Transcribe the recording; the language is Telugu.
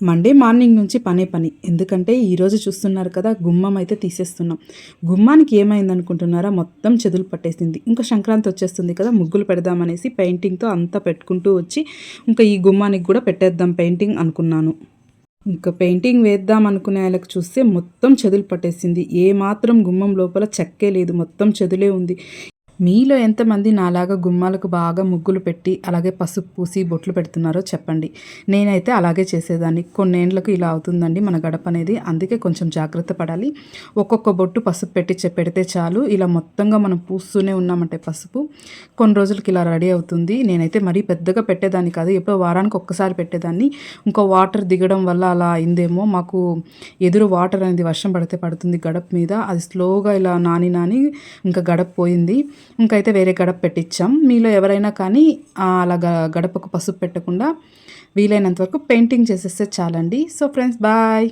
మండే మార్నింగ్ నుంచి పనే పని. ఎందుకంటే ఈరోజు చూస్తున్నారు కదా గుమ్మం అయితే తీసేస్తున్నాం. గుమ్మానికి ఏమైంది అనుకుంటున్నారా మొత్తం చెదులు పట్టేసింది. ఇంకా సంక్రాంతి వచ్చేస్తుంది కదా ముగ్గులు పెడదామనేసి పెయింటింగ్తో అంతా పెట్టుకుంటూ వచ్చి ఇంకా ఈ గుమ్మానికి కూడా పెట్టేద్దాం పెయింటింగ్ అనుకున్నాను. ఇంకా పెయింటింగ్ వేద్దాం అనుకునే వాళ్ళకి చూస్తే మొత్తం చెదులు పట్టేసింది. ఏ మాత్రం గుమ్మం లోపల చెక్కే లేదు. మొత్తం చెదులే ఉంది. మీలో ఎంతమంది నాలాగా గుమ్మాలకు బాగా ముగ్గులు పెట్టి అలాగే పసుపు పూసి బొట్లు పెడుతున్నారో చెప్పండి. నేనైతే అలాగే చేసేదాన్ని. కొన్నేండ్లకు ఇలా అవుతుందండి మన గడప అనేది. అందుకే కొంచెం జాగ్రత్త పడాలి. ఒక్కొక్క బొట్టు పసుపు పెట్టి పెడితే చాలు. ఇలా మొత్తంగా మనం పూస్తూనే ఉన్నామంటే పసుపు. కొన్ని రోజులకి ఇలా రెడీ అవుతుంది. నేనైతే మరీ పెద్దగా పెట్టేదాన్ని కాదు. ఎప్పుడో వారానికి ఒక్కసారి పెట్టేదాన్ని. ఇంకో వాటర్ దిగడం వల్ల అలా అయిందేమో. మాకు ఎదురు వాటర్ అనేది వర్షం పడితే పడుతుంది గడప మీద. అది స్లోగా ఇలా నాని నాని ఇంకా గడప పోయింది. ఇంకైతే వేరే గడప పెట్టించాం మీలో ఎవరైనా కానీ అలా గ- గడపకు పసుపు పెట్టకుండా వీలైనంత వరకు పెయింటింగ్ చేసేస్తే చాలండి. So friends bye!